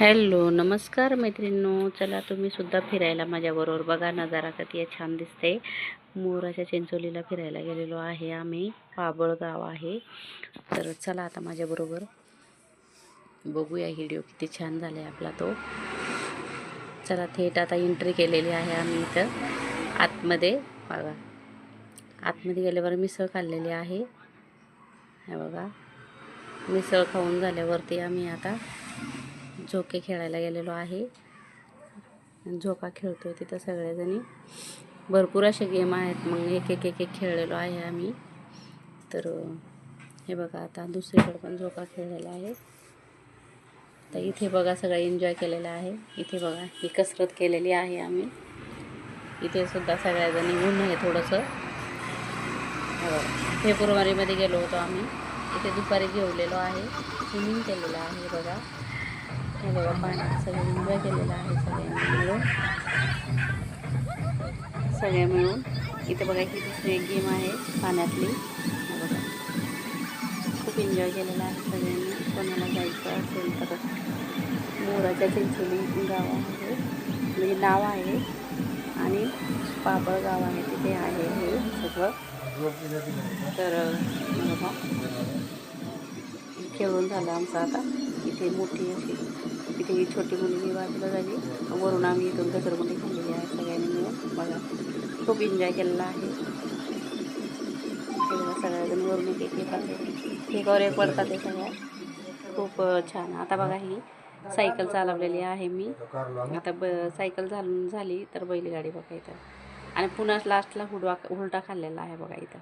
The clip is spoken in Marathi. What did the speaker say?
हॅलो नमस्कार मैत्रिणींनो. चला तुम्ही सुद्धा फिरायला माझ्याबरोबर बघा. नजारा कधी छान दिसते मोराच्या चिंचोलीला फिरायला गेलेलो आहे आम्ही. पाबळ गाव आहे. तर चला आता माझ्याबरोबर बघूया व्हिडिओ किती छान झाला आहे आपला तो. चला थेट आता एंट्री केलेली आहे आम्ही इथं. आतमध्ये बघा. आतमध्ये गेल्यावर मिसळ खाल्लेली आहे. हे बघा. मिसळ खाऊन झाल्यावरती आम्ही आता झोके खेळायला गेलेलो आहे. झोका खेळतो आहे तिथं सगळेजणी. भरपूर असे गेम आहेत. मग एक एक एक एक खेळलेलो आहे आम्ही. तर हे बघा आता दुसरीकडे पण झोका खेळलेला आहे. तर इथे बघा सगळं एन्जॉय केलेलं आहे. इथे बघा ही कसरत केलेली आहे आम्ही. इथे सुद्धा सगळ्याजणी ऊन आहे थोडंसं. फेब्रुवारीमध्ये गेलो होतो आम्ही. इथे दुपारी जेवलेलो आहे. स्विमिंग केलेलं आहे बघा. हे बघा पाण्यात सगळं एन्जॉय केलेलं आहे सगळ्यांनी मिळून. सगळे मिळून. इथे बघा ही दुसरी एक गेम आहे पाण्यातली. बघा. खूप एन्जॉय केलेला आहे सगळ्यांनी. कोणाला जायचं असेल तर. मोराच्या चिंचोली गाव आहे म्हणजे नाव आहे. आणि पापळ गाव आहे. तिथे आहे हे सगळं. तर बघा. खेळून झालं आमचं आता. इथे मोठी अशी तिथे ही छोटी मुलगी बाजूला झाली. वरून आम्ही इथून घसरगुंडी खाल्लेली आहे सगळ्यांनी मिळून. बघा खूप एन्जॉय केलेला आहे. सगळ्याजण वरून एक एक एकावर एक पडतात ते सगळ्या. खूप छान. आता बघा ही सायकल चालवलेली आहे मी. आता ब सायकल झालून झाली तर बैलगाडी बघा इथं. आणि पुन्हा लास्टला हुडवा उलटा खाल्लेला आहे बघा इथं.